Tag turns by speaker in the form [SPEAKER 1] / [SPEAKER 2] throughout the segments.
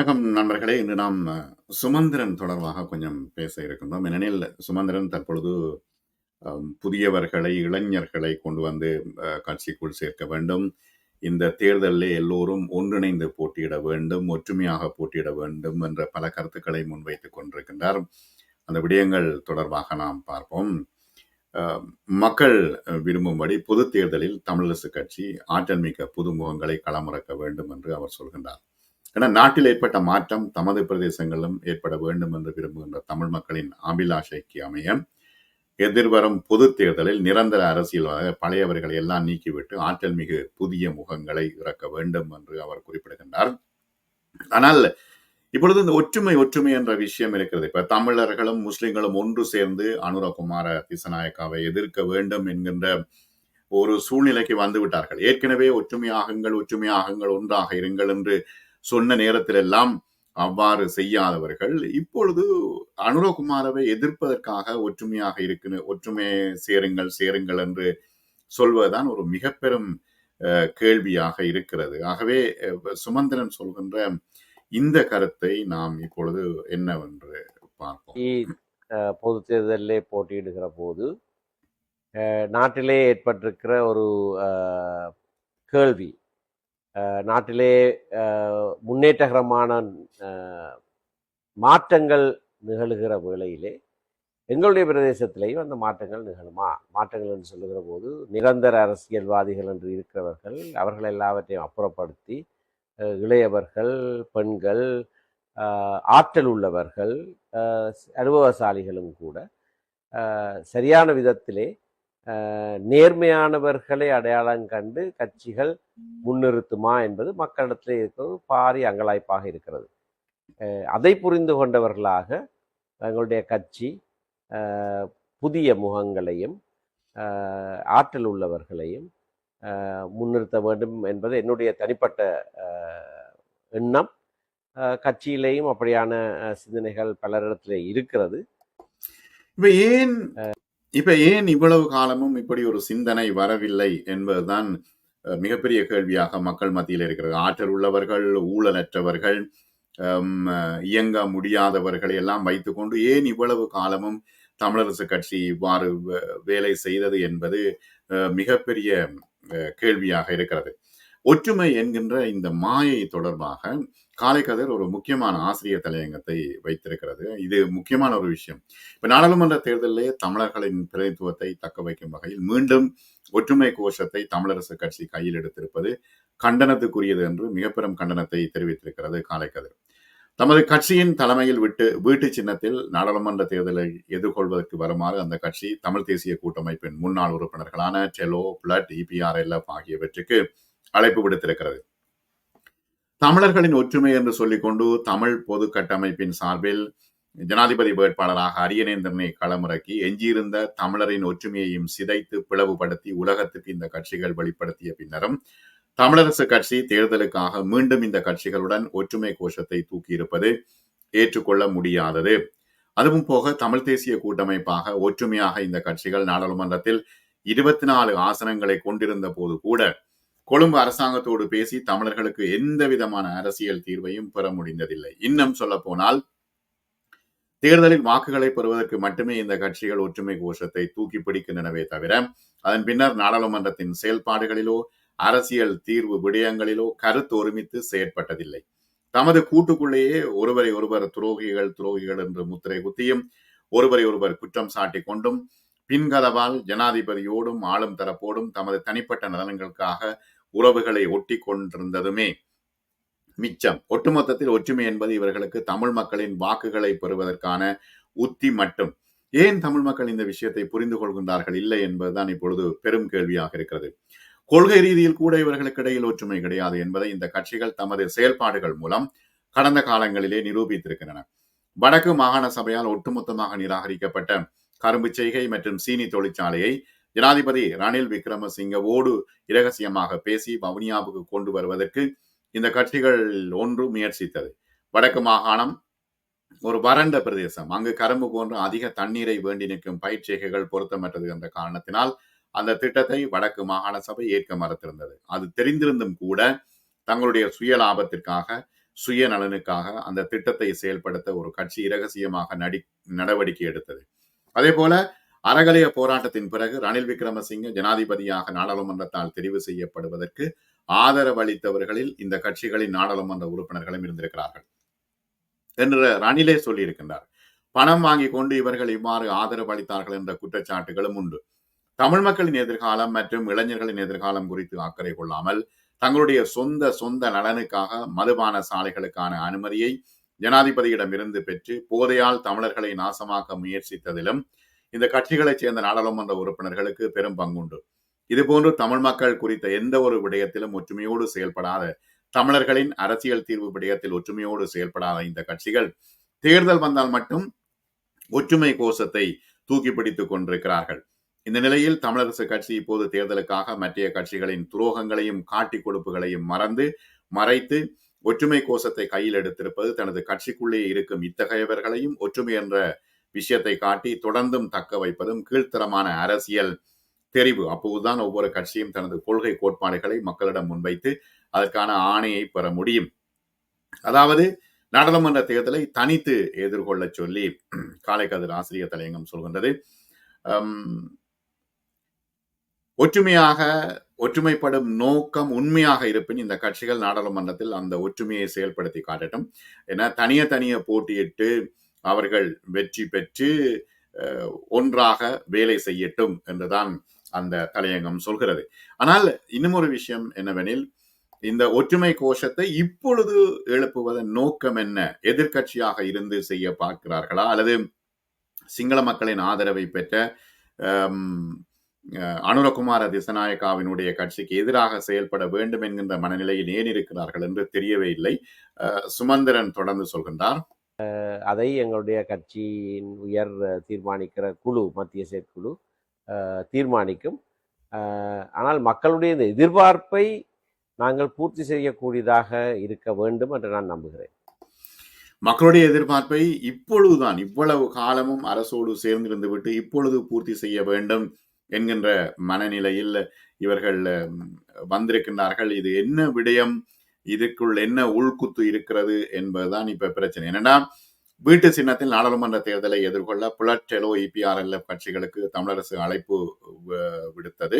[SPEAKER 1] வணக்கம் நண்பர்களே. இன்று நாம் சுமந்திரன் தொடர்பாக கொஞ்சம் பேச இருக்கின்றோம். ஏனெனில் சுமந்திரன் தற்பொழுது புதியவர்களை இளைஞர்களை கொண்டு வந்து கட்சிக்குள் சேர்க்க வேண்டும். இந்த தேர்தலில் எல்லோரும் ஒன்றிணைந்து போட்டியிட வேண்டும் ஒற்றுமையாக போட்டியிட வேண்டும் என்ற பல கருத்துக்களை முன்வைத்துக் கொண்டிருக்கின்றார். அந்த விடயங்கள் தொடர்பாக நாம் பார்ப்போம். மக்கள் விரும்பும்படி பொது தேர்தலில் தமிழரசு கட்சி ஆற்றல் மிக்க புதுமுகங்களை களமிறக்க வேண்டும் என்று அவர் சொல்கின்றார். ஏன்னா நாட்டில் ஏற்பட்ட மாற்றம் தமது பிரதேசங்களிலும் ஏற்பட வேண்டும் என்று விரும்புகின்ற தமிழ் மக்களின் அபிலாஷைக்கு அமைய எதிர்வரும் பொது தேர்தலில் நிரந்தர அரசியல்வாக பழையவர்களை எல்லாம் நீக்கிவிட்டு ஆற்றல் மிகு புதிய முகங்களை இறக்க வேண்டும் என்று அவர் குறிப்பிடுகின்றார். ஆனால் இப்பொழுது இந்த ஒற்றுமை ஒற்றுமை என்ற விஷயம் இருக்கிறது. இப்ப தமிழர்களும் முஸ்லிம்களும் ஒன்று சேர்ந்து அனுரகுமார திசநாயக்காவை எதிர்க்க வேண்டும் என்கின்ற ஒரு சூழ்நிலைக்கு வந்து விட்டார்கள் ஏற்கனவே ஒற்றுமையாகுங்கள் ஒற்றுமையாகுங்கள் ஒன்றாக இருங்கள் என்று சொன்ன நேரத்திலெல்லாம் அவ்வாறு செய்யாதவர்கள். இப்பொழுது அனுரகுமாரவை எதிர்ப்பதற்காக ஒற்றுமையாக இருக்குன்னு ஒற்றுமை சேருங்கள் சேருங்கள் என்று சொல்வதுதான் ஒரு மிக பெரும் அஹ், கேள்வியாக இருக்கிறது. ஆகவே சுமந்திரன் சொல்கின்ற இந்த கருத்தை நாம் இப்பொழுது என்னவென்று பார்ப்போம்.
[SPEAKER 2] பொது தேர்தலிலே போட்டியிடுகிற போது அஹ் நாட்டிலே ஏற்பட்டிருக்கிற ஒரு கேள்வி. நாட்டிலே முன்னேற்றகரமான மாற்றங்கள் நிகழுகிற வேளையிலே எங்களுடைய பிரதேசத்திலேயும் அந்த மாற்றங்கள் நிகழுமா? மாற்றங்கள் என்று சொல்லுகிற போது நிரந்தர அரசியல்வாதிகள் என்று இருக்கிறவர்கள் அவர்கள் எல்லாவற்றையும் அப்புறப்படுத்தி இளையவர்கள் பெண்கள் ஆற்றல் உள்ளவர்கள் அனுபவசாலிகளும் கூட சரியான விதத்திலே நேர்மையானவர்களை அடையாளம் கண்டு கட்சிகள் முன்னிறுத்துமா என்பது மக்களிடத்திலே இருக்கிற ஒரு பாரிய அங்கலாய்ப்பாக இருக்கிறது. அதை புரிந்து கொண்டவர்களாக தங்களுடைய கட்சி புதிய முகங்களையும் ஆற்றல் உள்ளவர்களையும் முன்னிறுத்த வேண்டும் என்பது என்னுடைய தனிப்பட்ட எண்ணம். கட்சியிலேயும் அப்படியான சிந்தனைகள் பலரிடத்திலே இருக்கிறது.
[SPEAKER 1] இப்ப ஏன் இப்ப ஏன் இவ்வளவு காலமும் இப்படி ஒரு சிந்தனை வரவில்லை என்பதுதான் மிகப்பெரிய கேள்வியாக மக்கள் மத்தியில் இருக்கிறது. ஆற்றல் உள்ளவர்கள் ஊழலற்றவர்கள் இயங்க முடியாதவர்களை எல்லாம் வைத்துக்கொண்டு ஏன் இவ்வளவு காலமும் தமிழரசு கட்சி இவ்வாறு வே- வேலை செய்தது என்பது மிகப்பெரிய கேள்வியாக இருக்கிறது. ஒற்றுமை என்கின்ற இந்த மாயை தொடர்பாக காலைக்கதிர் ஒரு முக்கியமான ஆசிரியர் தலையங்கத்தை வைத்திருக்கிறது. இது முக்கியமான ஒரு விஷயம். இப்ப நாடாளுமன்ற தேர்தலிலே தமிழர்களின் பிரதித்துவத்தை தக்க வைக்கும் வகையில் மீண்டும் ஒற்றுமை கோஷத்தை தமிழரசு கட்சி கையில் எடுத்திருப்பது கண்டனத்துக்குரியது என்று மிக பெரும் கண்டனத்தை தெரிவித்திருக்கிறது காலைக்கதிர் தமது கட்சியின் தலைமையில் விட்டு வீட்டு சின்னத்தில் நாடாளுமன்ற தேர்தலை எதிர்கொள்வதற்கு வருமாறு அந்த கட்சி தமிழ் தேசிய கூட்டமைப்பின் முன்னாள் உறுப்பினர்களான டெலோ பிளட் இபிஆர்எல்எஃப் ஆகியவற்றுக்கு அழைப்பு விடுத்திருக்கிறது. தமிழர்களின் ஒற்றுமை என்று சொல்லிக்கொண்டு தமிழ் பொது கட்டமைப்பின் சார்பில் ஜனாதிபதி வேட்பாளராக அரியநேந்திரனை களமிறக்கி எஞ்சியிருந்த தமிழரின் ஒற்றுமையையும் சிதைத்து பிளவுபடுத்தி உலகத்துக்கு இந்த கட்சிகள் வெளிப்படுத்திய பின்னரும் தமிழரசு கட்சி தேர்தலுக்காக மீண்டும் இந்த கட்சிகளுடன் ஒற்றுமை கோஷத்தை தூக்கியிருப்பது ஏற்றுக்கொள்ள முடியாதது. அதுவும் போக தமிழ் தேசிய கூட்டமைப்பாக ஒற்றுமையாக இந்த கட்சிகள் நாடாளுமன்றத்தில் இருபத்தி நாலு ஆசனங்களை கொண்டிருந்த போது கூட கொழும்பு அரசாங்கத்தோடு பேசி தமிழர்களுக்கு எந்த விதமான அரசியல் தீர்வையும் பெற முடிந்ததில்லை. இன்னும் சொல்ல போனால் தேர்தலில் வாக்குகளை பெறுவதற்கு மட்டுமே இந்த கட்சிகள் ஒற்றுமை கோஷத்தை தூக்கி பிடிக்கின்றனவே தவிர அதன் பின்னர் நாடாளுமன்றத்தின் செயல்பாடுகளிலோ அரசியல் தீர்வு விடயங்களிலோ கருத்து ஒருமித்து செயற்பட்டதில்லை. தமது கூட்டுக்குள்ளேயே ஒருவரை ஒருவர் துரோகிகள் துரோகிகள் என்று முத்திரை குத்தியும் ஒருவரை ஒருவர் குற்றம் சாட்டி கொண்டும் பின்கதவால் ஜனாதிபதியோடும் ஆளும் தரப்போடும் தமது தனிப்பட்ட நலன்களுக்காக உறவுகளை ஒட்டி கொண்டிருந்ததுமே மிச்சம். ஒட்டுமொத்தத்தில் ஒற்றுமை என்பது இவர்களுக்கு தமிழ் மக்களின் வாக்குகளை பெறுவதற்கான உத்தி மட்டும். ஏன் தமிழ் மக்கள் இந்த விஷயத்தை புரிந்து கொள்கின்றார்கள்? இல்லை என்பதுதான் இப்பொழுது பெரும் கேள்வியாக இருக்கிறது. கொள்கை ரீதியில் கூட இவர்களுக்கு இடையில் ஒற்றுமை கிடையாது என்பதை இந்த கட்சிகள் தமது செயல்பாடுகள் மூலம் கடந்த காலங்களிலே நிரூபித்திருக்கின்றன. வடக்கு மாகாண சபையால் ஒட்டுமொத்தமாக நிராகரிக்கப்பட்ட கரும்பு செய்கை மற்றும் சீனி தொழிற்சாலையை ஜனாதிபதி ரணில் விக்ரமசிங்கவோடு இரகசியமாக பேசி வவுனியாவுக்கு கொண்டு வருவதற்கு இந்த கட்சிகள் ஒன்று முயற்சித்தது. வடக்கு மாகாணம் ஒரு வறண்ட பிரதேசம். அங்கு கரும்பு போன்ற அதிக தண்ணீரை வேண்டி நிற்கும் பயிற்சிகைகள் பொருத்தமற்றது என்ற காரணத்தினால் அந்த திட்டத்தை வடக்கு மாகாண சபை ஏற்க மறுத்திருந்தது. அது தெரிந்திருந்தும் கூட தங்களுடைய சுய லாபத்திற்காக சுயநலனுக்காக அந்த திட்டத்தை செயல்படுத்த ஒரு கட்சி இரகசியமாக நடி நடவடிக்கை எடுத்தது. அதே போல அறகலைய போராட்டத்தின் பிறகு ரணில் விக்ரமசிங்க ஜனாதிபதியாக நாடாளுமன்றத்தால் தெரிவு செய்யப்படுவதற்கு ஆதரவு அளித்தவர்களில் இந்த கட்சிகளின் நாடாளுமன்ற உறுப்பினர்களும் இருந்திருக்கிறார்கள். என்று ரணிலே சொல்லியிருக்கின்றார். பணம் வாங்கி கொண்டு இவர்கள் இவ்வாறு ஆதரவு அளித்தார்கள் என்ற குற்றச்சாட்டுகளும் உண்டு. தமிழ் மக்களின் எதிர்காலம் மற்றும் இளைஞர்களின் எதிர்காலம் குறித்து அக்கறை கொள்ளாமல் தங்களுடைய சொந்த சொந்த நலனுக்காக மதுபான சாலைகளுக்கான அனுமதியை ஜனாதிபதியிடம் இருந்து பெற்று போதையால் தமிழர்களை நாசமாக்க முயற்சித்ததிலும் இந்த கட்சிகளைச் சேர்ந்த நாடாளுமன்ற உறுப்பினர்களுக்கு பெரும் பங்குண்டு. இதுபோன்று தமிழ் மக்கள் குறித்த எந்த ஒரு விடயத்திலும் ஒற்றுமையோடு செயல்படாத தமிழர்களின் அரசியல் தீர்வு விடயத்தில் ஒற்றுமையோடு செயல்படாத இந்த கட்சிகள் தேர்தல் வந்தால் மட்டும் ஒற்றுமை கோஷத்தை தூக்கி பிடித்துக் கொண்டிருக்கிறார்கள். இந்த நிலையில் தமிழரசு கட்சி இப்போது தேர்தலுக்காக மற்றைய கட்சிகளின் துரோகங்களையும் காட்டி கொடுப்புகளையும் மறந்து மறைத்து ஒற்றுமை கோஷத்தை கையில் எடுத்திருப்பது தனது கட்சிக்குள்ளே இருக்கும் இத்தகையவர்களையும் ஒற்றுமை என்ற விஷயத்தை காட்டி தொடர்ந்தும் தக்க வைப்பதும் கீழ்த்தரமான அரசியல் தெரிவு. அப்போதுதான் ஒவ்வொரு கட்சியும் தனது கொள்கை கோட்பாடுகளை மக்களிடம் முன்வைத்து அதற்கான ஆணையை பெற முடியும். அதாவது நாடாளுமன்ற தேர்தலை தனித்து எதிர்கொள்ள சொல்லி காலைக்கதிர் ஆசிரியர் தலையங்கம் சொல்கின்றது. ஒற்றுமையாக ஒற்றுமைப்படும் நோக்கம் உண்மையாக இருப்பின் இந்த கட்சிகள் நாடாளுமன்றத்தில் அந்த ஒற்றுமையை செயல்படுத்தி காட்டட்டும். என தனிய தனிய போட்டியிட்டு அவர்கள் வெற்றி பெற்று ஒன்றாக வேலை செய்யட்டும் என்றுதான் அந்த தலையங்கம் சொல்கிறது. ஆனால் இன்னும் ஒரு விஷயம் என்னவெனில் இந்த ஒற்றுமை கோஷத்தை இப்பொழுது எழுப்புவதன் நோக்கம் என்ன? எதிர்கட்சியாக இருந்து செய்ய பார்க்கிறார்களா? அல்லது சிங்கள மக்களின் ஆதரவை பெற்ற அனுரகுமார திசநாயக்காவினுடைய கட்சிக்கு எதிராக செயல்பட வேண்டும் என்கின்ற மனநிலையில் ஏன் இருக்கிறார்கள் என்று தெரியவே இல்லை. சுமந்திரன் தொடர்ந்து சொல்கின்றார்
[SPEAKER 2] அதை எங்களுடைய கட்சியின் உயர் தீர்மானிக்கிற குழு மத்திய செயற்குழு தீர்மானிக்கும். ஆனால் மக்களுடைய இந்த எதிர்பார்ப்பை நாங்கள் பூர்த்தி செய்யக்கூடியதாக இருக்க வேண்டும் என்று நான் நம்புகிறேன்.
[SPEAKER 1] மக்களுடைய எதிர்பார்ப்பை இப்பொழுதுதான் இவ்வளவு காலமும் அரசோடு சேர்ந்திருந்து விட்டு இப்பொழுது பூர்த்தி செய்ய வேண்டும் என்கின்ற மனநிலையில் இவர்கள் வந்திருக்கின்றார்கள். இது என்ன விடயம்? இதுக்குள் என்ன உள்குத்து இருக்கிறது என்பதுதான் இப்ப பிரச்சனை. என்னன்னா வீட்டு சின்னத்தில் நாடாளுமன்ற தேர்தலை எதிர்கொள்ள புலட்டெலோ இபிஆர்எல் கட்சிகளுக்கு தமிழரசு அழைப்பு விடுத்தது.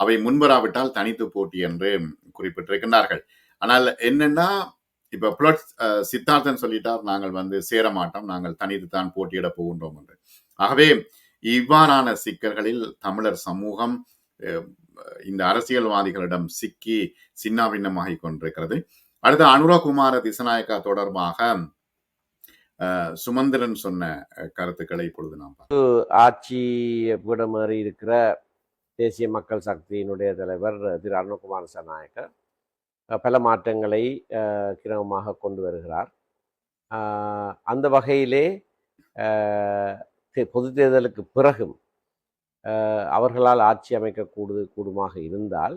[SPEAKER 1] அவை முன்வராவிட்டால் தனித்து போட்டி என்று குறிப்பிட்டிருக்கின்றார்கள். ஆனால் என்னன்னா இப்ப புலட் சித்தார்த்தன் சொல்லிட்டார் நாங்கள் வந்து சேர மாட்டோம் நாங்கள் தனித்து தான் போட்டியிட போகின்றோம் என்று. ஆகவே இவ்வாறான சிக்கல்களில் தமிழர் சமூகம் இந்த அரசியல்வாதிகளிடம் சிக்கி சின்னாபின்னமாகி கொண்டிருக்கிறது. அடுத்து அனுரகுமார திசநாயக்கா தொடர்பாக சுமந்திரன் சொன்ன கருத்துக்களை இப்பொழுது நாம்
[SPEAKER 2] ஆட்சி மாதிரி இருக்கிற தேசிய மக்கள் சக்தியினுடைய தலைவர் திரு அருணகுமார சநாயக்கர் பல மாற்றங்களை கிரமமாக கொண்டு வருகிறார். அந்த வகையிலே பொது தேர்தலுக்கு பிறகும் அவர்களால் ஆட்சி அமைக்க கூடு கூடுமாக இருந்தால்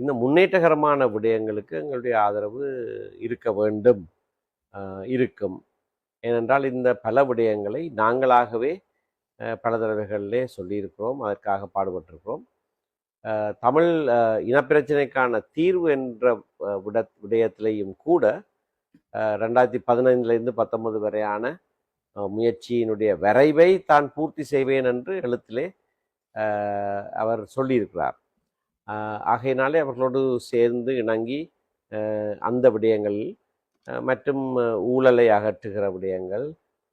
[SPEAKER 2] இந்த முன்னேற்றகரமான விடயங்களுக்கு எங்களுடைய ஆதரவு இருக்க வேண்டும் இருக்கும். ஏனென்றால் இந்த பல விடயங்களை நாங்களாகவே பல தடவைகளிலே சொல்லியிருக்கிறோம் அதற்காக பாடுபட்டிருக்கிறோம். தமிழ் இனப்பிரச்சனைக்கான தீர்வு என்ற விட விடயத்திலையும் கூட ரெண்டாயிரத்தி பதினைந்துலேருந்து பத்தொன்பது வரையான முயற்சியினுடைய விரைவை தான் பூர்த்தி செய்வேன் என்று எழுத்திலே அவர் சொல்லியிருக்கிறார். ஆகையினாலே அவர்களோடு சேர்ந்து இணங்கி அந்த விடயங்கள் மற்றும் ஊழலை அகற்றுகிற விடயங்கள்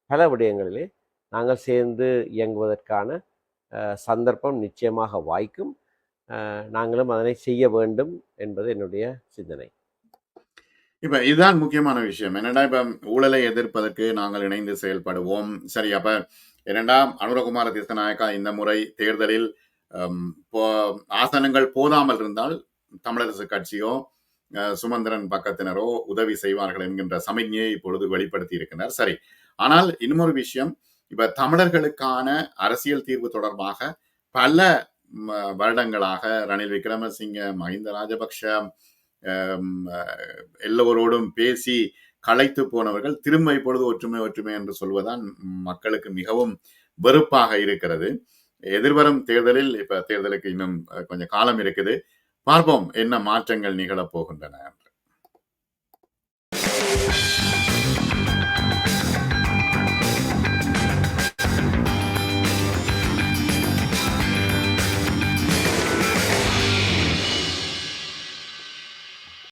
[SPEAKER 2] பல விடயங்களிலே நாங்கள் சேர்ந்து இயங்குவதற்கான சந்தர்ப்பம் நிச்சயமாக வாய்க்கும். நாங்களும் அதனை செய்ய வேண்டும் என்பது என்னுடைய சிந்தனை.
[SPEAKER 1] இப்ப இதுதான் முக்கியமான விஷயம். என்னடா இப்ப ஊழலை எதிர்ப்பதற்கு நாங்கள் இணைந்து செயல்படுவோம். சரி அப்ப இரண்டாம் அனுரகுமார திசநாயக்கா இந்த முறை தேர்தலில் ஆசனங்கள் போதாமல் இருந்தால் தமிழரசு கட்சியோ சுமந்திரன் பக்கத்தினரோ உதவி செய்வார்கள் என்கின்ற சமிக்ஞையை இப்பொழுது வெளிப்படுத்தி இருக்கின்றனர் சரி ஆனால் இன்னொரு விஷயம். இப்ப தமிழர்களுக்கான அரசியல் தீர்வு தொடர்பாக பல வருடங்களாக ரணில் விக்ரமசிங்க மஹிந்த ராஜபக்ஷ எல்லோரோடும் பேசி களைத்து போனவர்கள் திரும்ப இப்பொழுது ஒற்றுமை ஒற்றுமை என்று சொல்வதான் மக்களுக்கு மிகவும் வெறுப்பாக இருக்கிறது. எதிர்வரும் தேர்தலில் இப்ப தேர்தலுக்கு இன்னும் கொஞ்சம் காலம் இருக்குது. பார்ப்போம் என்ன மாற்றங்கள் நிகழப் போகின்றன என்று.